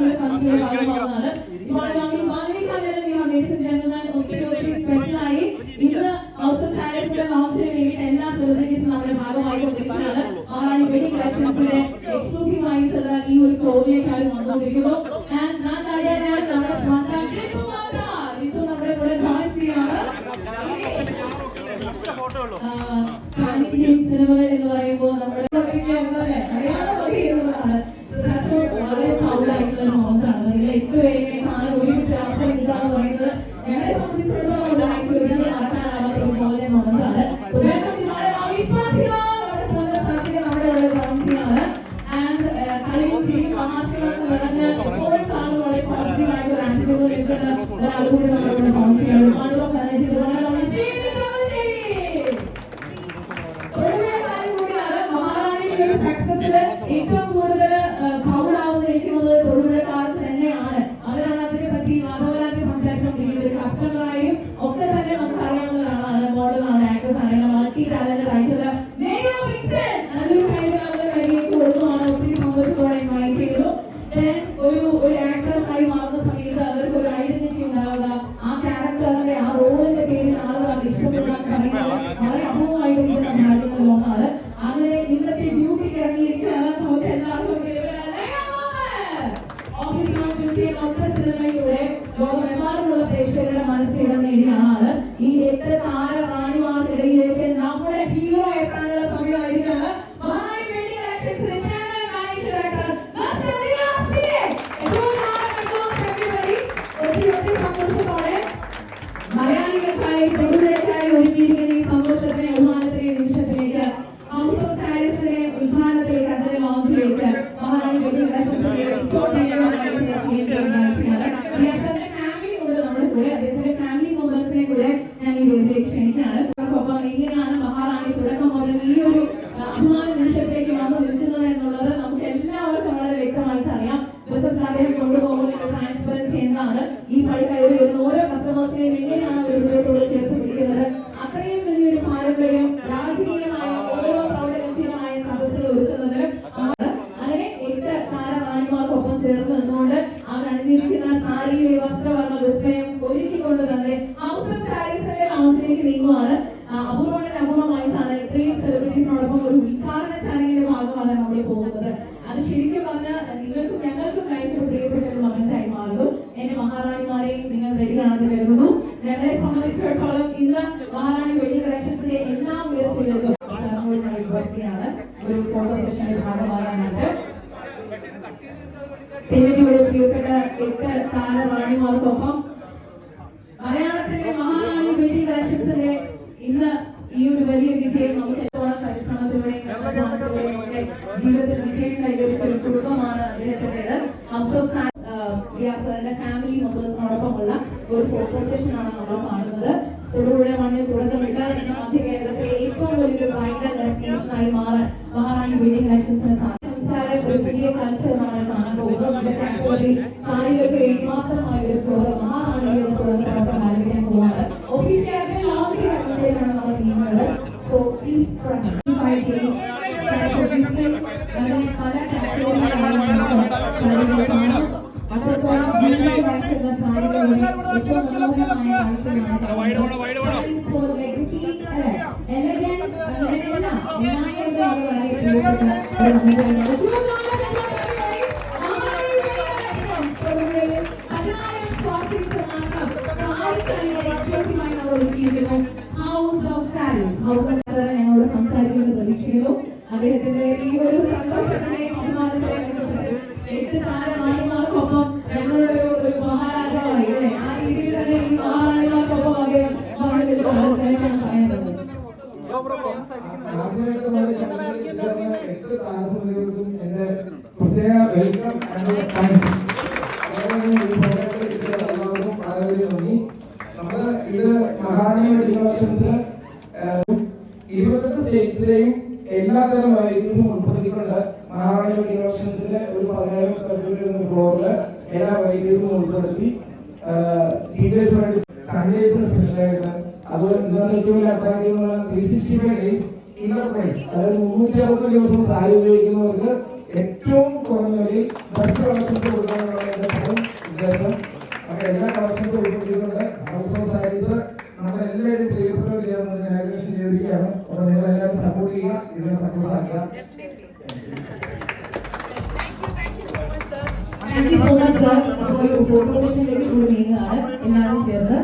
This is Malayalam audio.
നമ്മുടെ ഫംഗ്ഷനിൽ ഭാഗമാകുന്നതാണ് ഇപ്പോൾ ഈ Malavika Menon ladies and gentleman ഒത്തിരി ഒത്തിരി സ്പെഷ്യലായി ഇന്ന് ഹൗസ് ഓഫ് സാരീസിന്റെ ലോഞ്ചിന് വേണ്ടിയിട്ട് എല്ലാ സെലിബ്രിറ്റീസും നമ്മുടെ ഭാഗമായിക്കൊണ്ടിരിക്കുകയാണ് മഹാറാണി വെഡിങ് കളക്ഷൻസിന്റെ എക്സ്ക്ലൂസീവ് ആയിട്ടുള്ള ഈ ഒരു ഫ്ലോറിലേക്ക് അവർ വന്നുകൊണ്ടിരിക്കുന്നു. നമ്മുടെ സ്വന്തം. ഋതു നമ്മുടെ കൂടെ ജോയിൻ ചെയ്യാണ് സിനിമകൾ എന്ന് പറയുമ്പോൾ ഒരാൾ കൂടി നമ്മുടെ ഇവിടെ ജോയിൻ ചെയ്യാണ് ഒരുപാട് മാനേജ് മഹാറാണിയുടെ ഒരു സക്സസിൽ ഏറ്റവും കൂടുതൽ പ്രൗഡ് ആവുന്ന എനിക്ക് തോന്നുന്നത് കാലത്ത് തന്നെയാണ് അവരാണ് അതിനെ പറ്റി മാധവരാജ് സംസാരിച്ചുകൊണ്ടിരിക്കുന്നത് ഒരു ഒക്കെ തന്നെ നമുക്ക് അറിയാവുന്ന ഒരാളാണ് മോഡലാണ് ആക്ട്രസ് ആണ് മൾട്ടി ടാലന്റഡ് ആയിട്ടുള്ള നല്ലൊരു കാര്യം നമ്മൾ കയ്യിലേക്ക് കൊടുക്കുവാണ് ഒത്തിരി സന്തോഷത്തോടെ ഇൻവൈറ്റ് ചെയ്തു ഒരു ഒരു ആക്ട്രസ് ആയി മാറുന്ന സമയത്ത് അവർക്ക് ഒരു ആളാണ് ഈ എത്ര താര റാണിമാർക്കിടയിലേക്ക് നമ്മുടെ ഹീറോ എത്താനുള്ള സമയമായിരിക്കാണ് ഈ വഴി കയറി വരുന്ന ഓരോ കസ്റ്റമേഴ്സിനെയും എങ്ങനെയാണ് റെഡിയാണെന്ന് കരുതുന്നു ഞങ്ങളെ സംബന്ധിച്ചിടത്തോളം ഇന്ന് മഹാറാണി വെള്ളി കളക്ഷൻസിലെ എല്ലാ ഉയർച്ചകൾക്കും സാറിനോട് ഞാൻ ഒരു ഫോട്ടോ സെഷനിൽ ഭാഗമാകാനായിട്ട്. ഇവിടെ പ്രിയപ്പെട്ട എട്ട് താരറാണിമാർക്കൊപ്പം മലയാളത്തിലെ മഹാറാണി വെഡി കളക്ഷൻസിലെ ഇന്ന് ഈ ഒരു വലിയ വിജയം നമുക്ക് എത്രത്തോളം പരിശ്രമത്തിലൂടെയും ജീവിതത്തിൽ വിജയം കൈവരിച്ച ഒരു കുടുംബമാണ് അദ്ദേഹത്തിന്റെത്. ഹൗസ് ഒരു ഫോട്ടോ സെഷൻ ആണ് നമ്മൾ കാണുന്നത്. തൊടുപുഴ മണ്ണിൽ തുടക്കമിട്ട മധ്യ കേരളത്തിലെ ഏറ്റവും വലിയൊരു ബ്രൈഡൽ ഡെസ്റ്റിനേഷൻ ആയി മാറാൻ മഹാറാണി വെഡിങ് കളക്ഷൻസിന് സംസ്കാര പുതിയ കൾച്ചർ നമ്മൾ കാണാൻ പോകുന്നത്. ഇവിടെ കാറ്റഗറി സാരികൾക്ക് വേണ്ടി മാത്രമായ ഒരു ഫ്ലോർ മഹാറാണി എന്ന തുടർന്ന് ആരംഭിക്കാൻ പോവാണ് ഒഫീഷ്യലി അതിനെ ലോഞ്ച് ചെയ്യുന്നതിനാണ് നമ്മൾ നീങ്ങുന്നത് സോ പ്ലീസ് ഫൈവ് ഡേയ്സ് പല കാറ്റഗറികളിലാണ് കാണും of sarees house of Sarees ഞങ്ങളോട് സംസാരിക്കുമെന്ന് പ്രതീക്ഷിക്കുന്നു. അദ്ദേഹത്തിന്റെ ഈ ഒരു സന്തോഷത്തിന്റെയും അഭിമാനത്തിന്റെയും എട്ട് താരമാണിമാർക്കൊപ്പം എല്ലാതരം വെറൈറ്റീസും ഉൾപ്പെടുത്തിക്കൊണ്ട് മഹാറാണി വെഡിങ് ഒരു പതിനായിരം സ്ക്വയർ ഫീറ്റ് ഫ്ലോറിൽ എല്ലാ വെറൈറ്റീസും ഉൾപ്പെടുത്തി ടീച്ചേഴ്സ് സൺഡേസിന് സ്പെഷ്യലായിട്ട് അതുപോലെ ഇന്നത്തെ ഏറ്റവും ത്രീ ദിവസം ഉപയോഗിക്കുന്നവർക്ക് ഏറ്റവും കുറഞ്ഞ വിലയിൽ ബെസ്റ്റ് കളക്ഷൻസ് കൊടുക്കാനുള്ള thank you so much sir അപ്പോൾ ഒരു ഫോട്ടോ സെഷനിലേക്ക് കൂടി നീങ്ങുകയാണ്. എല്ലാവരും ചേർന്ന്.